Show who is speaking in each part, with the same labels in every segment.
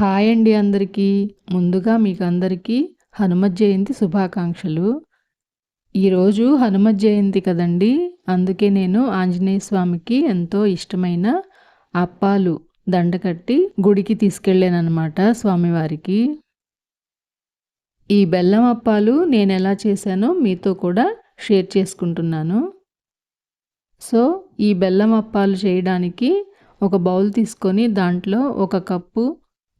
Speaker 1: Hi అండి అందరికీ. ముందుగా మీకు అందరికీ హనుమత్ జయంతి శుభాకాంక్షలు. ఈరోజు హనుమత్ జయంతి కదండి. అందుకే నేను ఆంజనేయ స్వామికి ఎంతో ఇష్టమైన అప్పాలు దండకట్టి గుడికి తీసుకెళ్ళానమాట స్వామివారికి. ఈ బెల్లం అప్పాలు నేను ఎలా చేశానో మీతో కూడా షేర్ చేసుకుంటున్నాను. సో ఈ బెల్లం అప్పాలు చేయడానికి ఒక బౌల్ తీసుకొని దాంట్లో ఒక కప్పు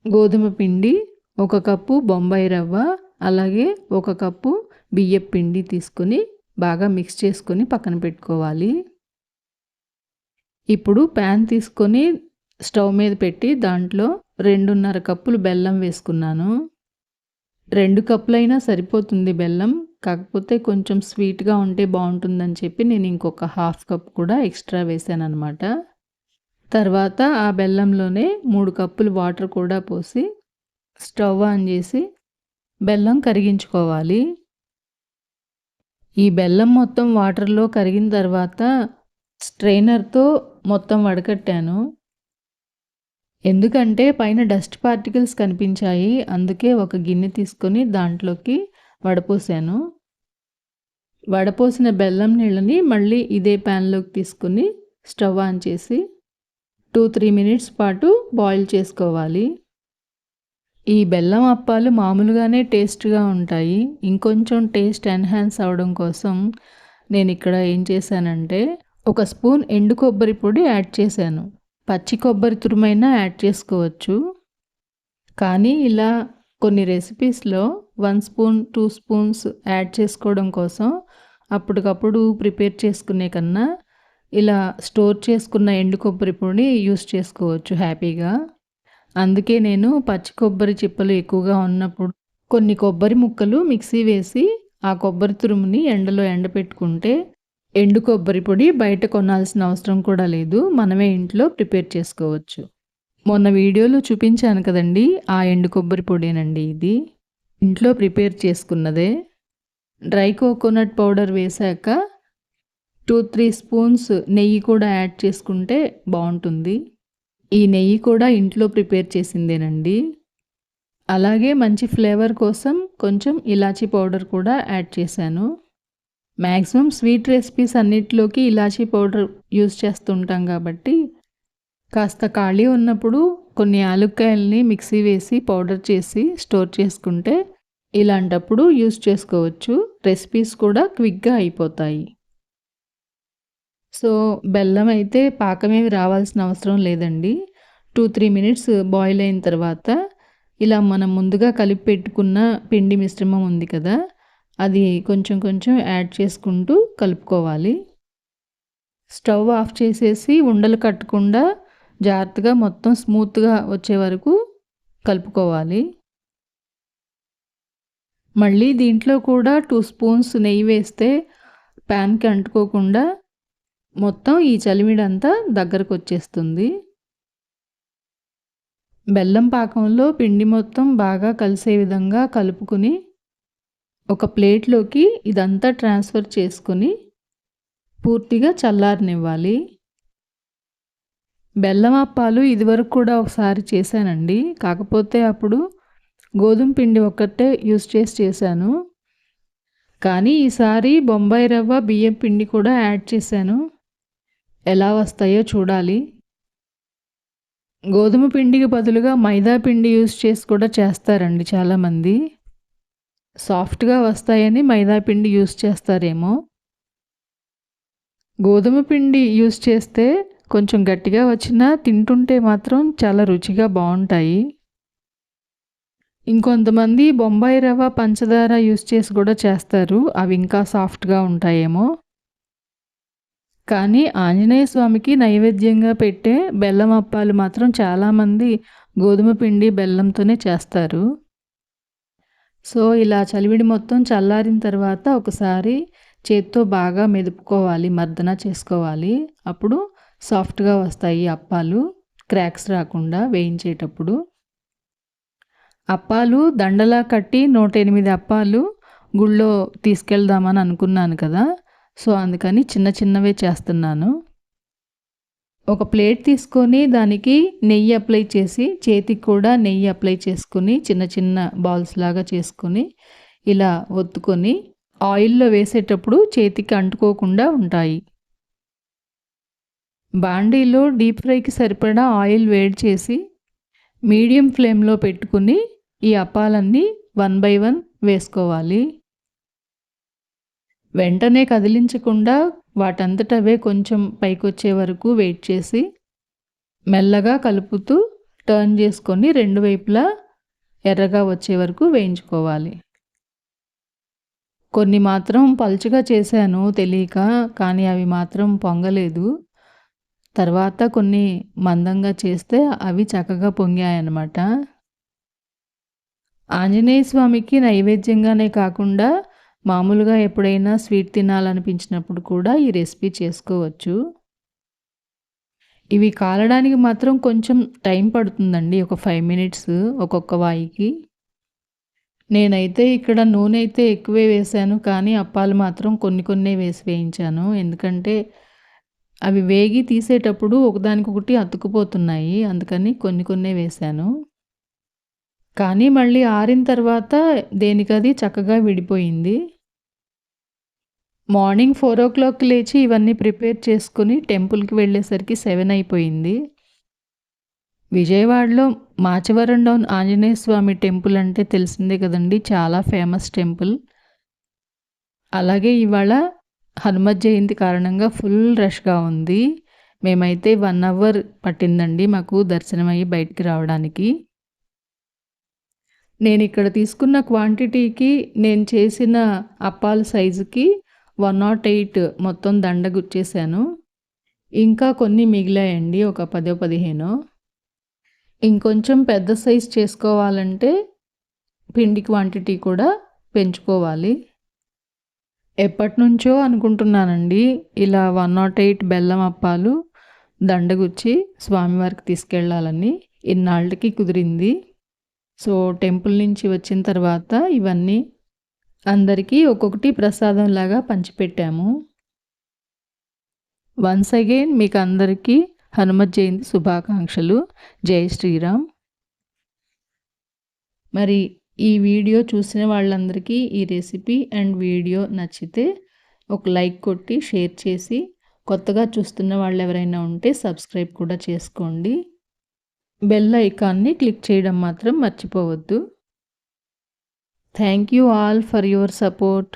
Speaker 1: గోధుమ పిండి ఒక కప్పు బొంబాయి రవ్వ అలాగే ఒక కప్పు బియ్యం పిండి తీసుకొని బాగా మిక్స్ చేసుకొని పక్కన పెట్టుకోవాలి. ఇప్పుడు ప్యాన్ తీసుకొని స్టవ్ మీద పెట్టి దాంట్లో రెండున్నర కప్పులు బెల్లం వేసుకున్నాను. రెండు కప్పులైనా సరిపోతుంది బెల్లం కాకపోతే కొంచెం స్వీట్గా ఉంటే బాగుంటుందని చెప్పి నేను ఇంకొక హాఫ్ కప్ కూడా ఎక్స్ట్రా వేసాను అనమాట తర్వాత ఆ బెల్లంలోనే మూడు కప్పులు వాటర్ కూడా పోసి స్టవ్ ఆన్ చేసి బెల్లం కరిగించుకోవాలి. ఈ బెల్లం మొత్తం వాటర్లో కరిగిన తర్వాత స్ట్రైనర్తో మొత్తం వడకట్టాను. ఎందుకంటే పైన డస్ట్ పార్టికల్స్ కనిపించాయి అందుకే ఒక గిన్నె తీసుకొని దాంట్లోకి వడపోసాను. వడపోసిన బెల్లం నీళ్ళని మళ్ళీ ఇదే ప్యాన్లోకి తీసుకుని స్టవ్ ఆన్ చేసి టూ త్రీ మినిట్స్ పాటు బాయిల్ చేసుకోవాలి. ఈ బెల్లం అప్పాలు మామూలుగానే టేస్ట్గా ఉంటాయి. ఇంకొంచెం టేస్ట్ ఎన్హాన్స్ అవడం కోసం నేను ఇక్కడ ఏం చేశానంటే ఒక స్పూన్ ఎండు కొబ్బరి పొడి యాడ్ చేశాను. పచ్చి కొబ్బరి తురుమైనా యాడ్ చేసుకోవచ్చు. కానీ ఇలా కొన్ని రెసిపీస్లో one spoon two spoons add చేసుకోవడం కోసం అప్పటికప్పుడు ప్రిపేర్ చేసుకునే కన్నా ఇలా స్టోర్ చేసుకున్న ఎండు కొబ్బరి పొడి యూస్ చేసుకోవచ్చు హ్యాపీగా. అందుకే నేను పచ్చి కొబ్బరి చిప్పలు ఎక్కువగా ఉన్నప్పుడు కొన్ని కొబ్బరి ముక్కలు మిక్సీ వేసి ఆ కొబ్బరి తురుముని ఎండలో ఎండపెట్టుకుంటే ఎండు కొబ్బరి పొడి బయట కొనాల్సిన అవసరం కూడా లేదు. మనమే ఇంట్లో ప్రిపేర్ చేసుకోవచ్చు. మొన్న వీడియోలో చూపించాను కదండి ఆ ఎండు కొబ్బరి పొడేనండి ఇది. ఇంట్లో ప్రిపేర్ చేసుకున్నదే. డ్రై కోకోనట్ పౌడర్ వేశాక టూ త్రీ స్పూన్స్ నెయ్యి కూడా యాడ్ చేసుకుంటే బాగుంటుంది. ఈ నెయ్యి కూడా ఇంట్లో ప్రిపేర్ చేసిందేనండి. అలాగే మంచి ఫ్లేవర్ కోసం కొంచెం ఇలాచీ పౌడర్ కూడా యాడ్ చేశాను. మ్యాక్సిమం స్వీట్ రెసిపీస్ అన్నిటిలోకి ఇలాచీ పౌడర్ యూస్ చేస్తుంటాం కాబట్టి కాస్త ఖాళీ ఉన్నప్పుడు కొన్ని ఆలుక్కాయల్ని మిక్సీ వేసి పౌడర్ చేసి స్టోర్ చేసుకుంటే ఇలాంటప్పుడు యూస్ చేసుకోవచ్చు. రెసిపీస్ కూడా క్విక్గా అయిపోతాయి. సో బెల్లం అయితే పాకమేమి రావాల్సిన అవసరం లేదండి. టూ త్రీ మినిట్స్ బాయిల్ అయిన తర్వాత ఇలా మనం ముందుగా కలిపి పెట్టుకున్న పిండి మిశ్రమం ఉంది కదా అది కొంచెం కొంచెం యాడ్ చేసుకుంటూ కలుపుకోవాలి. స్టవ్ ఆఫ్ చేసేసి ఉండలు కట్టకుండా జాగ్రత్తగా మొత్తం స్మూత్గా వచ్చే వరకు కలుపుకోవాలి. మళ్ళీ దీంట్లో కూడా టూ స్పూన్స్ నెయ్యి వేస్తే ప్యాన్కి అంటుకోకుండా మొత్తం ఈ చలిమిడంతా దగ్గరకు వచ్చేస్తుంది బెల్లం పాకంలో పిండి మొత్తం బాగా కలిసే విధంగా కలుపుకుని ఒక ప్లేట్లోకి ఇదంతా ట్రాన్స్ఫర్ చేసుకుని పూర్తిగా చల్లారనివ్వాలి. బెల్లం అప్పాలు ఇదివరకు కూడా ఒకసారి చేశానండి. కాకపోతే అప్పుడు గోధుమ పిండి ఒక్కటే యూస్ చేసి చేశాను. కానీ ఈసారి బొంబాయి రవ్వ బియ్యం పిండి కూడా యాడ్ చేశాను. ఎలా వస్తాయో చూడాలి. గోధుమ పిండికి బదులుగా మైదా పిండి యూస్ చేసి కూడా చేస్తారండి చాలామంది. సాఫ్ట్గా వస్తాయని మైదా పిండి యూస్ చేస్తారేమో. గోధుమ పిండి యూస్ చేస్తే కొంచెం గట్టిగా వచ్చినా తింటుంటే మాత్రం చాలా రుచిగా బాగుంటాయి. ఇంకొంతమంది బొంబాయి రవ్వ పంచదార యూస్ చేసి కూడా చేస్తారు. అవి ఇంకా సాఫ్ట్గా ఉంటాయేమో. కానీ ఆంజనేయ స్వామికి నైవేద్యంగా పెట్టే బెల్లం అప్పాలు మాత్రం చాలామంది గోధుమ పిండి బెల్లంతోనే చేస్తారు. సో ఇలా చలివిడి మొత్తం చల్లారిన తర్వాత ఒకసారి చేత్తో బాగా మెదుపుకోవాలి మర్దన చేసుకోవాలి. అప్పుడు సాఫ్ట్గా వస్తాయి అప్పాలు. క్రాక్స్ రాకుండా వేయించేటప్పుడు. అప్పాలు దండలా కట్టి నూట ఎనిమిది అప్పాలు గుళ్ళో తీసుకెళ్దామని అనుకున్నాను కదా. సో అందుకని చిన్న చిన్నవే చేస్తున్నాను. ఒక ప్లేట్ తీసుకొని దానికి నెయ్యి అప్లై చేసి చేతికి కూడా నెయ్యి అప్లై చేసుకుని చిన్న చిన్న బాల్స్ లాగా చేసుకొని ఇలా ఒత్తుకొని ఆయిల్లో వేసేటప్పుడు చేతికి అంటుకోకుండా ఉంటాయి. బాండీలో డీప్ ఫ్రైకి సరిపడా ఆయిల్ వేడి చేసి మీడియం ఫ్లేమ్లో పెట్టుకుని ఈ అప్పాలన్నీ వన్ బై వన్ వేసుకోవాలి. వెంటనే కదిలించకుండా వాటంతటవే కొంచెం పైకొచ్చే వరకు వెయిట్ చేసి మెల్లగా కలుపుతూ టర్న్ చేసుకొని రెండు వైపులా ఎర్రగా వచ్చే వరకు వేయించుకోవాలి. కొన్ని మాత్రం పలుచగా చేశాను తెలియక కానీ అవి మాత్రం పొంగలేదు. తర్వాత కొన్ని మందంగా చేస్తే అవి చక్కగా పొంగాయన్నమాట. ఆంజనేయ స్వామికి నైవేద్యంగానే కాకుండా మామూలుగా ఎప్పుడైనా స్వీట్ తినాలనిపించినప్పుడు కూడా ఈ రెసిపీ చేసుకోవచ్చు. ఇవి కాలడానికి మాత్రం కొంచెం టైం పడుతుందండి ఒక ఫైవ్ మినిట్స్ ఒక్కొక్క వాయికి. నేనైతే ఇక్కడ నూనె అయితే ఎక్కువే వేశాను కానీ అప్పాలు మాత్రం కొన్ని కొన్ని వేసి వేయించాను. ఎందుకంటే అవి వేగి తీసేటప్పుడు ఒకదానికొకటి అతుకుపోతున్నాయి అందుకని కొన్ని కొన్ని వేశాను. కానీ మళ్ళీ ఆరిన తర్వాత దేనికది చక్కగా విడిపోయింది. మార్నింగ్ ఫోర్ ఓ క్లాక్ లేచి ఇవన్నీ ప్రిపేర్ చేసుకుని టెంపుల్కి వెళ్ళేసరికి సెవెన్ అయిపోయింది. విజయవాడలో మాచవరం డౌన్ ఆంజనేయ స్వామి టెంపుల్ అంటే తెలిసిందే కదండి చాలా ఫేమస్ టెంపుల్. అలాగే ఇవాళ హనుమత్ జయంతి కారణంగా ఫుల్ రష్గా ఉంది. మేమైతే వన్ అవర్ పట్టిందండి మాకు దర్శనమయ్యి బయటికి రావడానికి. నేను ఇక్కడ తీసుకున్న క్వాంటిటీకి నేను చేసిన అప్పాల సైజుకి వన్ నాట్ ఎయిట్ మొత్తం దండ గుచ్చేసాను ఇంకా కొన్ని మిగిలాయండి ఒక పదో పదిహేను. ఇంకొంచెం పెద్ద సైజ్ చేసుకోవాలంటే పిండి క్వాంటిటీ కూడా పెంచుకోవాలి. ఎప్పటి నుంచో అనుకుంటున్నానండి ఇలా వన్ నాట్ ఎయిట్ బెల్లం అప్పాలు దండగుచ్చి స్వామివారికి తీసుకెళ్ళాలని ఇన్నాళ్ళకి కుదిరింది. సో టెంపుల్ నుంచి వచ్చిన తర్వాత ఇవన్నీ అందరికీ ఒక్కొక్కటి ప్రసాదంలాగా పంచిపెట్టాము. వన్స్ అగైన్ మీకు అందరికీ హనుమత్ జయంతి శుభాకాంక్షలు. జై శ్రీరామ్. మరి ఈ వీడియో చూసిన వాళ్ళందరికీ ఈ రెసిపీ అండ్ వీడియో నచ్చితే ఒక లైక్ కొట్టి షేర్ చేసి కొత్తగా చూస్తున్న వాళ్ళు ఎవరైనా ఉంటే సబ్స్క్రైబ్ కూడా చేసుకోండి. బెల్ ఐకాన్ని క్లిక్ చేయడం మాత్రం మర్చిపోవద్దు. Thank you all for your support